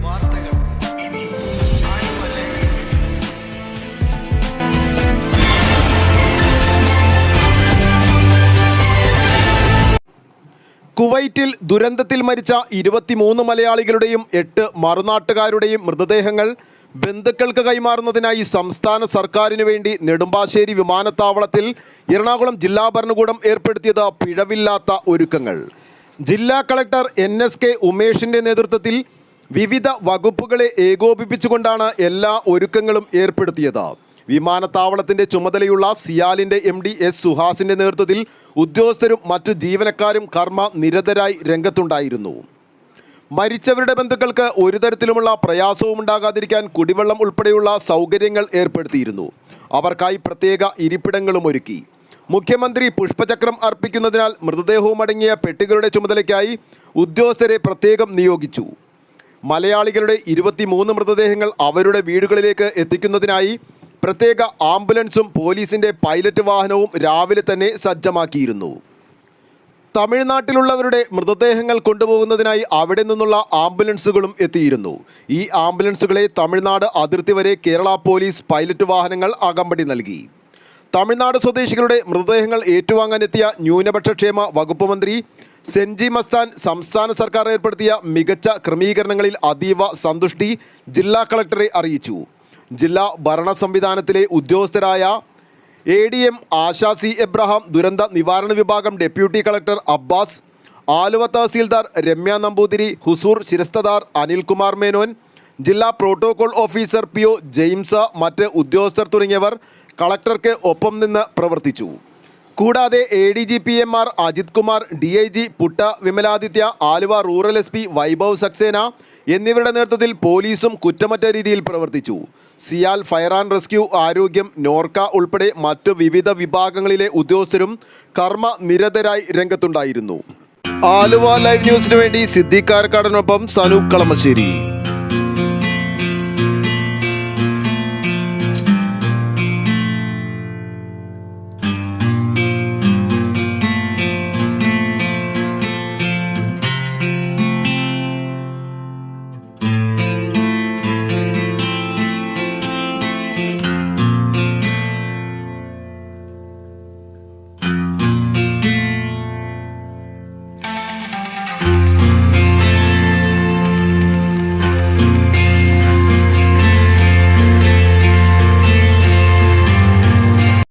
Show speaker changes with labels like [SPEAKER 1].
[SPEAKER 1] വാർത്തകൾ ഇനി
[SPEAKER 2] കുവൈറ്റിൽ ദുരന്തത്തിൽ മരിച്ച ഇരുപത്തിമൂന്ന് മലയാളികളുടെയും എട്ട് മറുനാട്ടുകാരുടെയും മൃതദേഹങ്ങൾ ബന്ധുക്കൾക്ക് കൈമാറുന്നതിനായി സംസ്ഥാന സർക്കാരിനു വേണ്ടി നെടുമ്പാശ്ശേരി വിമാനത്താവളത്തിൽ എറണാകുളം ജില്ലാ ഭരണകൂടം ഏർപ്പെടുത്തിയത് പിഴവില്ലാത്ത ഒരുക്കങ്ങൾ. ജില്ലാ കളക്ടർ എൻ എസ് കെ ഉമേഷിന്റെ നേതൃത്വത്തിൽ വിവിധ വകുപ്പുകളെ ഏകോപിപ്പിച്ചുകൊണ്ടാണ് എല്ലാ ഒരുക്കങ്ങളും ഏർപ്പെടുത്തിയത്. വിമാനത്താവളത്തിന്റെ ചുമതലയുള്ള സിയാലിന്റെ എം ഡി എസ് സുഹാസിന്റെ നേതൃത്വത്തിൽ ഉദ്യോഗസ്ഥരും മറ്റു ജീവനക്കാരും കർമ്മ നിരതരായി രംഗത്തുണ്ടായിരുന്നു. മരിച്ചവരുടെ ബന്ധുക്കൾക്ക് ഒരു തരത്തിലുമുള്ള പ്രയാസവും ഉണ്ടാകാതിരിക്കാൻ കുടിവെള്ളം ഉൾപ്പെടെയുള്ള സൗകര്യങ്ങൾ ഏർപ്പെടുത്തിയിരുന്നു. അവർക്കായി പ്രത്യേക ഇരിപ്പിടങ്ങളും ഒരുക്കി. മുഖ്യമന്ത്രി പുഷ്പചക്രം അർപ്പിക്കുന്നതിനാൽ മൃതദേഹവും അടങ്ങിയ പെട്ടികളുടെ ചുമതലയ്ക്കായി ഉദ്യോഗസ്ഥരെ പ്രത്യേകം നിയോഗിച്ചു. മലയാളികളുടെ ഇരുപത്തിമൂന്ന് മൃതദേഹങ്ങൾ അവരുടെ വീടുകളിലേക്ക് എത്തിക്കുന്നതിനായി പ്രത്യേക ആംബുലൻസും പോലീസിന്റെ പൈലറ്റ് വാഹനവും രാവിലെ തന്നെ സജ്ജമാക്കിയിരുന്നു. തമിഴ്നാട്ടിലുള്ളവരുടെ മൃതദേഹങ്ങൾ കൊണ്ടുപോകുന്നതിനായി അവിടെ നിന്നുള്ള ആംബുലൻസുകളും എത്തിയിരുന്നു. ഈ ആംബുലൻസുകളെ തമിഴ്നാട് അതിർത്തി വരെ കേരള പോലീസ് പൈലറ്റ് വാഹനങ്ങൾ അകമ്പടി നൽകി. തമിഴ്നാട് സ്വദേശികളുടെ മൃതദേഹങ്ങൾ ഏറ്റുവാങ്ങാനെത്തിയ ന്യൂനപക്ഷ ക്ഷേമ വകുപ്പ് മന്ത്രി സെൻജി മസ്താൻ സംസ്ഥാന സർക്കാർ ഏർപ്പെടുത്തിയ മികച്ച ക്രമീകരണങ്ങളിൽ അതീവ സന്തുഷ്ടി ജില്ലാ കളക്ടറെ അറിയിച്ചു. ജില്ലാ ഭരണ സംവിധാനത്തിലെ ഉദ്യോഗസ്ഥരായ A D M Asha C Abraham ദുരന്ത നിവാരണ വിഭാഗം ഡെപ്യൂട്ടി കളക്ടർ അബ്ബാസ് ആലുവ തഹസീൽദാർ രമ്യ നമ്പൂതിരി ഹുസൂർ ശിരസ്തദാർ അനിൽകുമാർ മേനോൻ ജില്ലാ protocol officer P O James മറ്റ് ഉദ്യോഗസ്ഥർ തുടങ്ങിയവർ കളക്ടർക്ക് ഒപ്പം നിന്ന് പ്രവർത്തിച്ചു. കൂടാതെ A D G P M R Ajith Kumar D I G Putta Vimaladitya Aluva rural S P Vaibhav Saxena എന്നിവരുടെ നേതൃത്വത്തിൽ പോലീസും കുറ്റമറ്റ രീതിയിൽ പ്രവർത്തിച്ചു. സിയാൽ ഫയർ ആൻഡ് റെസ്ക്യൂ ആരോഗ്യം നോർക്ക ഉൾപ്പെടെ മറ്റു വിവിധ വിഭാഗങ്ങളിലെ ഉദ്യോഗസ്ഥരും കർമ്മ നിരതരായി രംഗത്തുണ്ടായിരുന്നു. ആലുവ ലൈവ് ന്യൂസിനു വേണ്ടി സിദ്ധിക്കാർക്കാടനൊപ്പം സനൂപ് കളമശ്ശേരി.